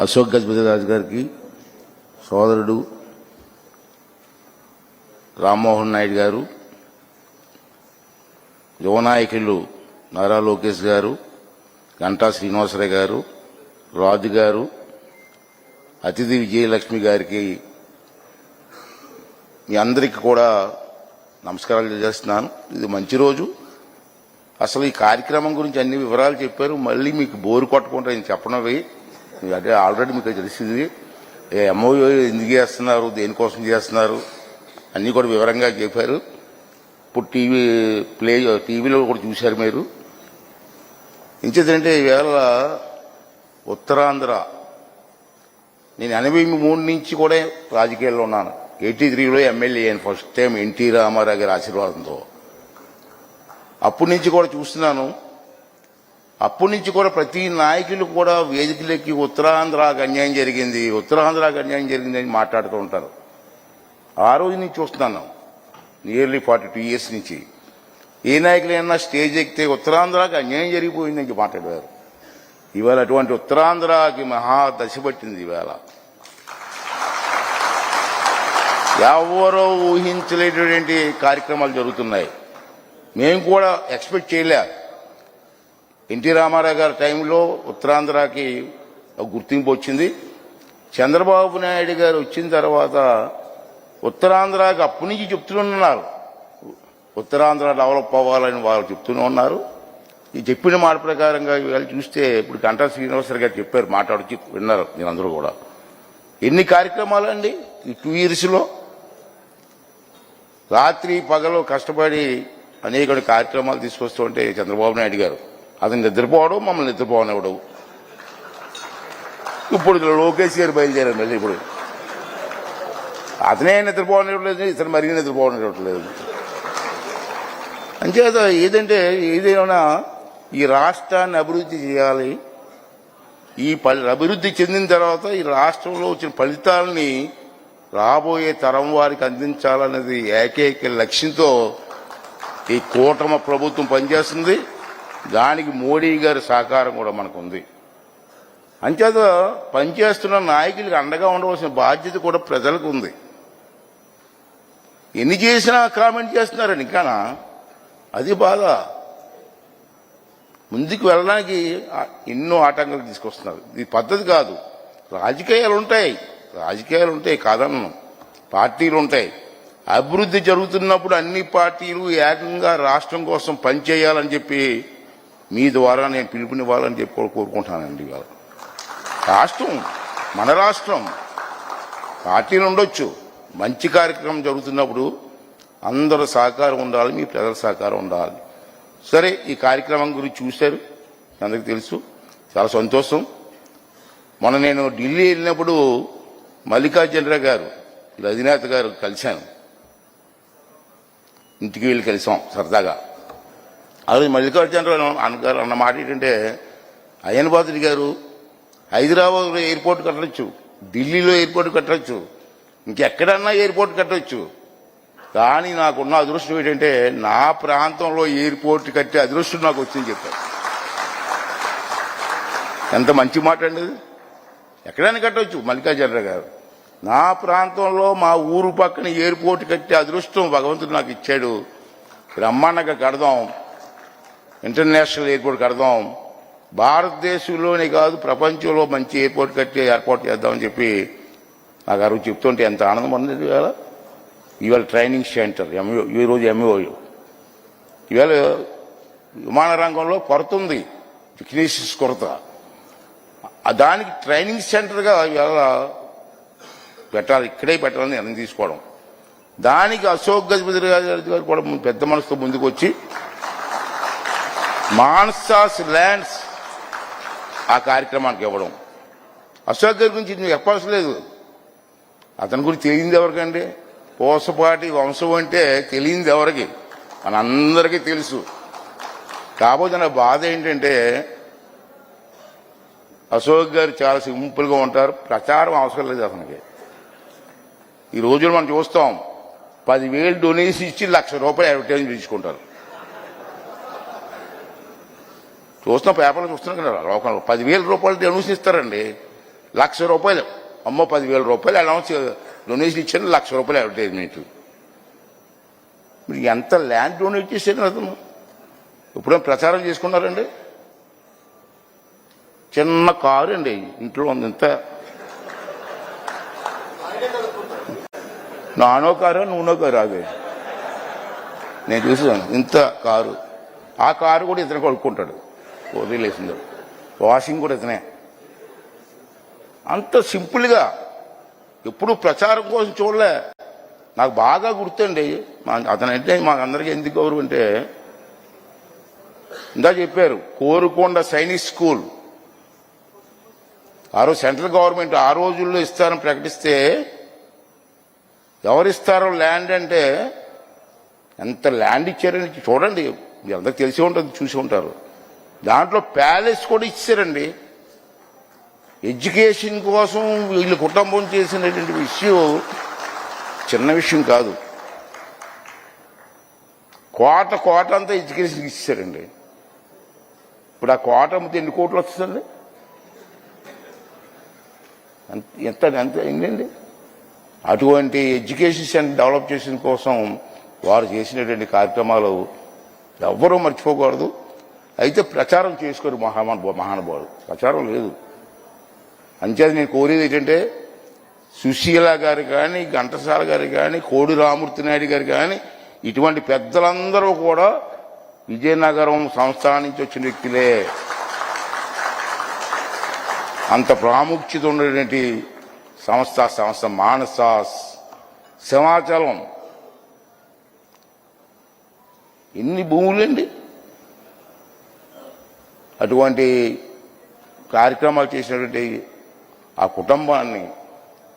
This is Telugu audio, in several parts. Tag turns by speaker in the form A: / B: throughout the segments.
A: అశోక్ గజపతిరాజు గారికి సోదరుడు రామ్మోహన్ నాయుడు గారు యువనాయకులు నారా లోకేష్ గారు గంటా శ్రీనివాసరావు గారు రాజు గారు అతిథి విజయలక్ష్మి గారికి మీ అందరికీ కూడా నమస్కారాలు చేస్తున్నాను ఇది మంచి రోజు. అసలు ఈ కార్యక్రమం గురించి అన్ని వివరాలు చెప్పారు. మళ్ళీ మీకు బోరు కొట్టకుండా నేను చెప్పనవి. అంటే ఆల్రెడీ మీకు తెలిసింది. ఎంఓయూ ఎందుకు చేస్తున్నారు? దేనికోసం చేస్తున్నారు? అన్నీ కూడా వివరంగా చెప్పారు. ఇప్పుడు టీవీ ప్లే టీవీలో కూడా చూశారు మీరు. ఇంచేదంటే ఈవేళ ఉత్తరాంధ్ర నేను ఎనభై మూడు నుంచి కూడా రాజకీయాల్లో ఉన్నాను. ఎయిటీ త్రీలో ఎమ్మెల్యే అయ్యాను ఫస్ట్ టైం ఎన్టీ రామారావు గారి ఆశీర్వాదంతో. అప్పటి నుంచి కూడా చూస్తున్నాను. అప్పటి నుంచి కూడా ప్రతి నాయకులు కూడా వేదికలెక్కి ఉత్తరాంధ్రకు అన్యాయం జరిగింది ఉత్తరాంధ్రకు అన్యాయం జరిగింది అని మాట్లాడుతూ ఉంటారు. ఆ రోజు నుంచి చూస్తున్నాను. నియర్లీ ఫార్టీ టూ ఇయర్స్ నుంచి. ఏ నాయకులైనా స్టేజ్ ఎక్కితే ఉత్తరాంధ్రకు అన్యాయం జరిగిపోయిందని మాట్లాడారు. ఇవాళ అటువంటి ఉత్తరాంధ్రకి మహా దశ పట్టింది ఇవాళ. ఎవరో ఊహించలేటువంటి కార్యక్రమాలు జరుగుతున్నాయి. మేము కూడా ఎక్స్పెక్ట్ చేయలే. ఎన్టీ రామారావు గారి టైంలో ఉత్తరాంధ్రకి గుర్తింపు వచ్చింది. చంద్రబాబు నాయుడు గారు వచ్చిన తర్వాత ఉత్తరాంధ్రకి అప్పటి నుంచి చెప్తున్నారు ఉత్తరాంధ్ర డెవలప్ అవ్వాలని వాళ్ళు చెప్తూనే ఉన్నారు. ఈ చెప్పిన మాట ప్రకారంగా వీళ్ళు చూస్తే ఇప్పుడు గంటా శ్రీనివాసరావు గారు చెప్పారు మాట్లాడుచి విన్నారు మీరందరూ కూడా. ఎన్ని కార్యక్రమాలండి? ఈ టూ ఇయర్స్లో. రాత్రి పగలు కష్టపడి అనేక కార్యక్రమాలు తీసుకొస్తూ ఉంటే చంద్రబాబు నాయుడు గారు. అతను నిద్రపోవడం మమ్మల్ని నిద్రపోనివ్వడం ఇప్పుడు లోకేష్ గారు బయలుదేరారు మళ్ళీ ఇప్పుడు. అతనే నిద్రపోనివ్వట్లేదు ఇతను మరిగి నిద్రపోనివ్వట్లేదు అంచేత ఏదంటే ఏదైనా ఈ రాష్ట్రాన్ని అభివృద్ధి చేయాలి. ఈ అభివృద్ధి చెందిన తర్వాత ఈ రాష్ట్రంలో వచ్చిన ఫలితాలని రాబోయే తరం వారికి అందించాలన్నది ఏకైక లక్ష్యంతో ఈ కూటమి ప్రభుత్వం పనిచేస్తుంది. దానికి మోడీ గారి సహకారం కూడా మనకుంది. అంచేత పనిచేస్తున్న నాయకులకు అండగా ఉండవలసిన బాధ్యత కూడా ప్రజలకు ఉంది ఎన్ని చేసినా కామెంట్ చేస్తున్నారని ఇంకానా అది బాధ. ముందుకు వెళ్ళడానికి ఎన్నో ఆటంకాలు తీసుకొస్తున్నారు. ఇది పద్ధతి కాదు. రాజకీయాలు ఉంటాయి. రాజకీయాలు ఉంటాయి కాదన్ను. పార్టీలు ఉంటాయి. అభివృద్ధి జరుగుతున్నప్పుడు అన్ని పార్టీలు ఏకంగా రాష్ట్రం కోసం పనిచేయాలని చెప్పి మీ ద్వారా నేను పిలుపునివ్వాలని చెప్పి కోరుకుంటానండి ఇవాళ. రాష్ట్రం మన రాష్ట్రం పార్టీలు ఉండొచ్చు. మంచి కార్యక్రమం జరుగుతున్నప్పుడు అందరూ సహకారం ఉండాలి మీ ప్రజల సహకారం ఉండాలి. సరే ఈ కార్యక్రమం గురించి చూశారు మీ అందరికీ తెలుసు. చాలా సంతోషం. మొన్న నేను ఢిల్లీ వెళ్ళినప్పుడు మల్లికార్జునరావు గారు వీళ్ళ అధినేత గారు కలిశాను. ఇంటికి వెళ్ళి కలిసాం సరదాగా. అది మల్లికార్జునరావు అన్నగారు అన్న మాట ఏంటంటే అయ్యనబాదుడి గారు హైదరాబాద్లో ఎయిర్పోర్ట్ కట్టవచ్చు ఢిల్లీలో ఎయిర్పోర్ట్ కట్టవచ్చు ఇంకెక్కడన్నా ఎయిర్పోర్ట్ కట్టవచ్చు కానీ నాకున్న అదృష్టం ఏంటంటే నా ప్రాంతంలో ఎయిర్పోర్ట్ కట్టే అదృష్టం నాకు వచ్చింది చెప్పారు. ఎంత మంచి మాట అండి ఇది? ఎక్కడైనా కట్టవచ్చు మల్లికార్జునరావు గారు. నా ప్రాంతంలో మా ఊరు పక్కన ఎయిర్పోర్ట్ కట్టే అదృష్టం భగవంతుడు నాకు ఇచ్చాడు. బ్రహ్మాండంగా కడదాం. ఇంటర్నేషనల్ ఎయిర్పోర్ట్ కడదాం. భారతదేశంలోనే కాదు ప్రపంచంలో మంచి ఎయిర్పోర్ట్ కట్టి ఏర్పాటు చేద్దామని చెప్పి నాకు అరువు చెప్తుంటే ఎంత ఆనందం ఉంది ఇవాళ. ఇవాళ ట్రైనింగ్ సెంటర్ ఎంఓ ఈరోజు ఎంఓ ఇవాళ విమాన రంగంలో కొరత ఉంది. టెక్నీషియన్స్ కొరత. దానికి ట్రైనింగ్ సెంటర్గా ఇవాళ పెట్టాలి ఇక్కడే పెట్టాలని నిర్ణయం తీసుకోవడం. దానికి అశోక్ గజపతి గారు గారు కూడా పెద్ద మనసుతో ముందుకు వచ్చి మాన్సాస్ ల్యాండ్స్ ఆ కార్యక్రమానికి ఇవ్వడం. అశోక్ గారి గురించి మీకు చెప్పవలసిన లేదు అతని గురించి తెలియంది ఎవరికండి? పోసపాటి వంశం అంటే తెలియంది ఎవరికి? మనందరికీ తెలుసు. కాకపోతే నా బాధ ఏంటంటే అశోక్ గారు చాలా సింపుల్గా ఉంటారు. ప్రచారం అవసరం లేదు అతనికి. ఈ రోజులు మనం చూస్తాం. పదివేలు డొనేషన్ ఇచ్చి లక్ష రూపాయలు అడ్వర్టైజ్ తీసుకుంటారు. చూస్తున్నాం పేపర్లు చూస్తున్నాం కదా లోకంలో పదివేల రూపాయలు డొనేషన్ ఇస్తారండి లక్ష రూపాయలు. అమ్మో పదివేల రూపాయలు అనౌన్స్ డొనేషన్ ఇచ్చాను లక్ష రూపాయలు అడ్వర్టైజ్మెంట్. మీరు ఎంత ల్యాండ్ డొనేట్ చేశారు అతను? ఎప్పుడైనా ప్రచారం చేసుకున్నారండి? చిన్న కారు అండి ఇంట్లో ఉంది ఇంత. నానో కారు నూనో కారు అవి నేను చూసాను ఇంత కారు. ఆ కారు కూడా ఇతను కొడుకుంటాడు వదిలేసింది. వాషింగ్ కూడా ఇతనే. అంత సింపుల్గా ఎప్పుడు ప్రచారం కోసం చూడలే. నాకు బాగా గుర్తండి. మా అతనంటే మాకు అందరికీ ఎందుకు గౌరవం అంటే ఇందా చెప్పారు కోరుకొండ సైనిక్ స్కూల్. ఆ రోజు సెంట్రల్ గవర్నమెంట్ ఆ రోజుల్లో ఇస్తారని ప్రకటిస్తే ఎవరిస్తారో ల్యాండ్ అంటే ఎంత ల్యాండ్ ఇచ్చారని చూడండి. మీ అందరికి తెలిసి ఉంటుంది చూసి ఉంటారు. దాంట్లో ప్యాలెస్ కూడా ఇచ్చారండి. ఎడ్యుకేషన్ కోసం వీళ్ళ కుటుంబం చేసినటువంటి విషయం చిన్న విషయం కాదు. కోట కోట అంతా ఎడ్యుకేషన్ ఇచ్చారండి. ఇప్పుడు ఆ కోట అమ్మితే ఎన్ని కోట్లు వస్తుందండి? ఎంత- ఎంత అయిందండి? అటువంటి ఎడ్యుకేషన్ సెంటర్ డెవలప్ చేసిన కోసం వారు చేసినటువంటి కార్యక్రమాలు ఎవ్వరూ మర్చిపోకూడదు. అయితే ప్రచారం చేసుకోరు మహామా మహానుభావుడు. ప్రచారం లేదు. అంచేది నేను కోరేది ఏంటంటే సుశీల గారు కానీ ఘంటసాల గారు కానీ కోడి రామూర్తి నాయుడు గారు కానీ ఇటువంటి పెద్దలందరూ కూడా విజయనగరం సంస్థానం నుంచి వచ్చిన వ్యక్తులే. అంత ప్రాముఖ్యత ఉన్నటువంటి సంస్థ సంస్థ మానస సింహాచలం. ఎన్ని భూములండి? అటువంటి కార్యక్రమాలు చేసినటువంటి ఆ కుటుంబాన్ని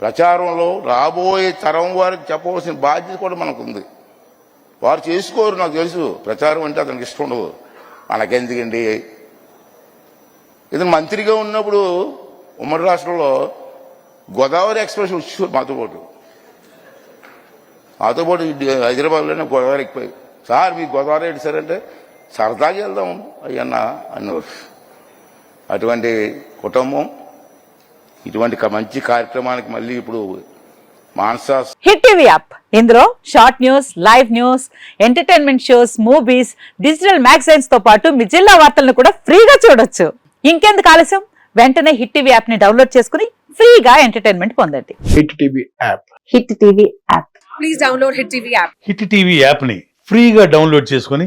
A: ప్రచారంలో రాబోయే తరం వారికి చెప్పవలసిన బాధ్యత కూడా మనకు ఉంది వారు చేసుకోరు నాకు తెలుసు. ప్రచారం అంటే అతనికి ఇష్టం ఉండదు. మనకెందుకండి? ఇతను మంత్రిగా ఉన్నప్పుడు ఉమ్మడి రాష్ట్రంలో గోదావరి ఎక్స్ప్రెస్ వచ్చి మాతో పాటు. మాతో పాటు హైదరాబాద్లోనే గోదావరి ఎక్కిపోయి. సార్ మీ గోదావరి ఏంటి సార్ అంటే సరదాగా వెళ్దాం. అయ్యన్న అన్నారు. అటువంటి కుటుంబం ఇటువంటి మంచి కార్యక్రమానికి మళ్ళీ ఇప్పుడు మానస
B: హిట్ టీవీ యాప్. ఇందులో short news live news entertainment shows movies digital మ్యాగజైన్స్తో పాటు మీ జిల్లా వార్తలను కూడా ఫ్రీగా చూడొచ్చు. ఇంకెందుకు ఆలస్యం? వెంటనే హిట్ టీవీ యాప్ని డౌన్లోడ్ చేసుకుని ఫ్రీగా ఎంటర్టైన్మెంట్ పొందండి.
C: Hit TV app.
B: Hit TV app.
D: Please download Hit TV app.
E: Hit TV యాప్ని ఫ్రీగా డౌన్లోడ్ చేసుకొని